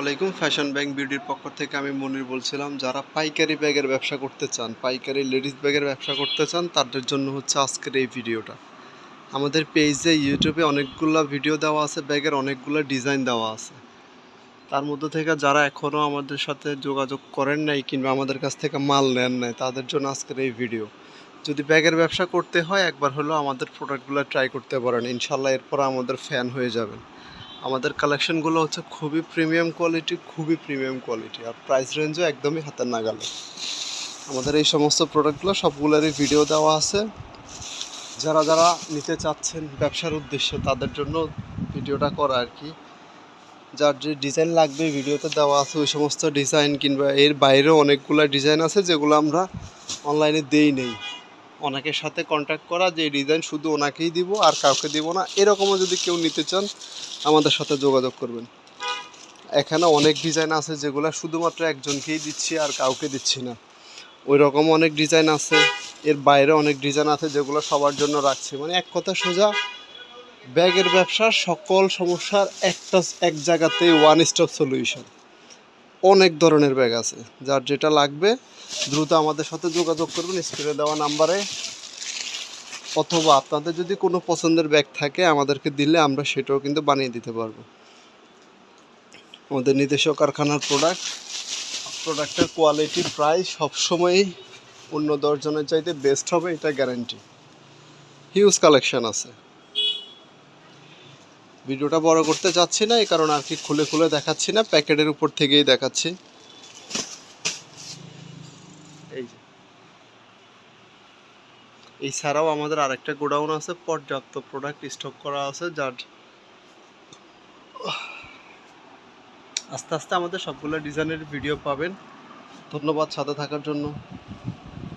আলাইকুম। Fashion bank বিউটির পক্ষ থেকে আমি মনির বলছিলাম, যারা পাইকারি ব্যাগের ব্যবসা করতে চান, পাইকারি লেডিস ব্যাগের ব্যবসা করতে চান, তাদের জন্য হচ্ছে আজকের এই ভিডিওটা। আমাদের পেজে ইউটিউবে অনেকগুলো ভিডিও দেওয়া আছে, ব্যাগের অনেকগুলো ডিজাইন দেওয়া আছে। তার মধ্যে থেকে যারা এখনও আমাদের সাথে যোগাযোগ করেন নাই কিংবা আমাদের কাছ থেকে মাল নেন নাই, তাদের জন্য আজকের এই ভিডিও যদি ব্যাগের ব্যবসা করতে হয়, একবার হলেও আমাদের প্রোডাক্টগুলো ট্রাই করতে পারেন। ইনশাল্লাহ এরপর আমাদের ফ্যান হয়ে যাবেন। আমাদের কালেকশনগুলো হচ্ছে খুবই প্রিমিয়াম কোয়ালিটি খুবই প্রিমিয়াম কোয়ালিটি আর প্রাইস রেঞ্জও একদমই হাতের নাগালে। আমাদের এই সমস্ত প্রোডাক্টগুলো সবগুলোরই ভিডিও দেওয়া আছে। যারা যারা নিতে চাচ্ছেন ব্যবসার উদ্দেশ্যে, তাদের জন্য ভিডিওটা করা আর কি। যার যে ডিজাইন লাগবে ভিডিওতে দেওয়া আছে ওই সমস্ত ডিজাইন কিংবা এর বাইরেও অনেকগুলো ডিজাইন আছে যেগুলো আমরা অনলাইনে দেই নেই। অনেকের সাথে কন্ট্যাক্ট করা, যে ডিজাইন শুধু ওনাকেই দিব আর কাউকে দিব না, এরকমও যদি কেউ নিতে চান, আমাদের সাথে যোগাযোগ করবেন। এখানে অনেক ডিজাইন আছে যেগুলো শুধুমাত্র একজনকেই দিচ্ছি আর কাউকে দিচ্ছি না। ওই রকম অনেক ডিজাইন আছে, এর বাইরে অনেক ডিজাইন আছে যেগুলো সবার জন্য রাখছি। মানে এক কথা সোজা, ব্যাগের ব্যবসার সকল সমস্যার একটা এক জায়গাতেই ওয়ান স্টপ সলিউশন অনেক ধরনের ব্যাগ আছে। যার যেটা লাগবে, দ্রুত আমাদের সাথে যোগাযোগ করবেন, স্ক্রিনে দেওয়া নাম্বারে। অথবা আপনাদের যদি কোনো পছন্দের ব্যাগ থাকে, আমাদেরকে দিলে আমরা সেটাও কিন্তু বানিয়ে দিতে পারব। আমাদের নিজস্ব কারখানার প্রোডাক্ট প্রোডাক্টের কোয়ালিটি প্রায় সবসময়ই অন্য দশজনের চাইতে বেস্ট হবে, এটা গ্যারান্টি হিউজ কালেকশান আছে। ভিডিওটা বড় করতে চাচ্ছি না এই কারণে আর কি খুলে খুলে দেখাচ্ছি না, প্যাকেটের উপর থেকেই দেখাচ্ছি। এই যে। এছাড়াও আমাদের আরেকটা গোডাউন আছে, পর্যাপ্ত প্রোডাক্ট স্টক করা আছে, যার আস্তে আস্তে আমাদের সবগুলো ডিজাইনের ভিডিও পাবেন। ধন্যবাদ সাথে থাকার জন্য।